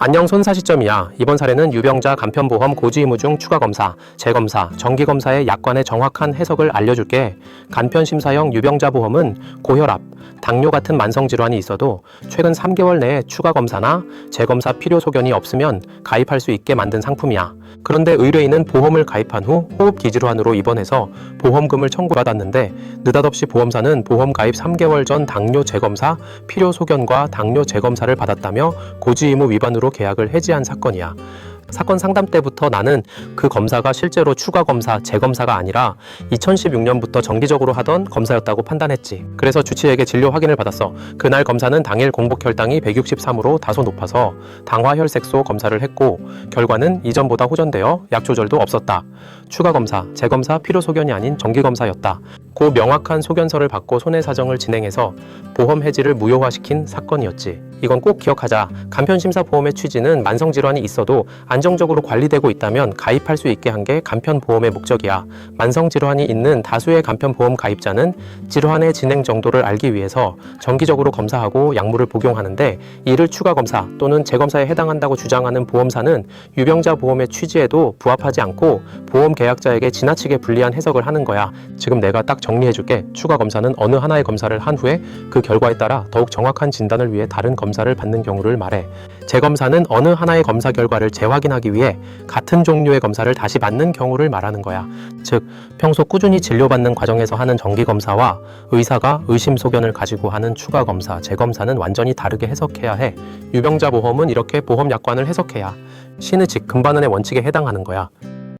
안녕 손사 시점이야. 이번 사례는 유병자 간편보험 고지의무 중 추가검사, 재검사, 정기검사의 약관의 정확한 해석을 알려줄게. 간편심사형 유병자 보험은 고혈압, 당뇨 같은 만성질환이 있어도 최근 3개월 내에 추가검사나 재검사 필요 소견이 없으면 가입할 수 있게 만든 상품이야. 그런데 의뢰인은 보험을 가입한 후 호흡기질환으로 입원해서 보험금을 청구받았는데 느닷없이 보험사는 보험 가입 3개월 전 당뇨 재검사 필요 소견과 당뇨 재검사를 받았다며 고지의무 위반으로 계약을 해지한 사건이야. 사건 상담 때부터 나는 그 검사가 실제로 추가 검사, 재검사가 아니라 2016년부터 정기적으로 하던 검사였다고 판단했지. 그래서 주치에게 진료 확인을 받았어. 그날 검사는 당일 공복 혈당이 163으로 다소 높아서 당화혈색소 검사를 했고 결과는 이전보다 호전되어 약 조절도 없었다. 추가 검사, 재검사 필요 소견이 아닌 정기 검사였다. 고 명확한 소견서를 받고 손해 사정을 진행해서 보험 해지를 무효화시킨 사건이었지. 이건 꼭 기억하자. 간편심사 보험의 취지는 만성 질환이 있어도 안정적으로 관리되고 있다면 가입할 수 있게 한 게 간편 보험의 목적이야. 만성 질환이 있는 다수의 간편 보험 가입자는 질환의 진행 정도를 알기 위해서 정기적으로 검사하고 약물을 복용하는데 이를 추가 검사 또는 재검사에 해당한다고 주장하는 보험사는 유병자 보험의 취지에도 부합하지 않고 보험 계약자에게 지나치게 불리한 해석을 하는 거야. 지금 내가 딱 정리해줄게. 추가 검사는 어느 하나의 검사를 한 후에 그 결과에 따라 더욱 정확한 진단을 위해 다른 검사 를 받는 경우를 말해. 재검사는 어느 하나의 검사 결과를 재확인하기 위해 같은 종류의 검사를 다시 받는 경우를 말하는 거야. 즉, 평소 꾸준히 진료받는 과정에서 하는 정기 검사와 의사가 의심 소견을 가지고 하는 추가 검사, 재검사는 완전히 다르게 해석해야 해. 유병자 보험은 이렇게 보험 약관을 해석해야 신의 직 금반원의 원칙에 해당하는 거야.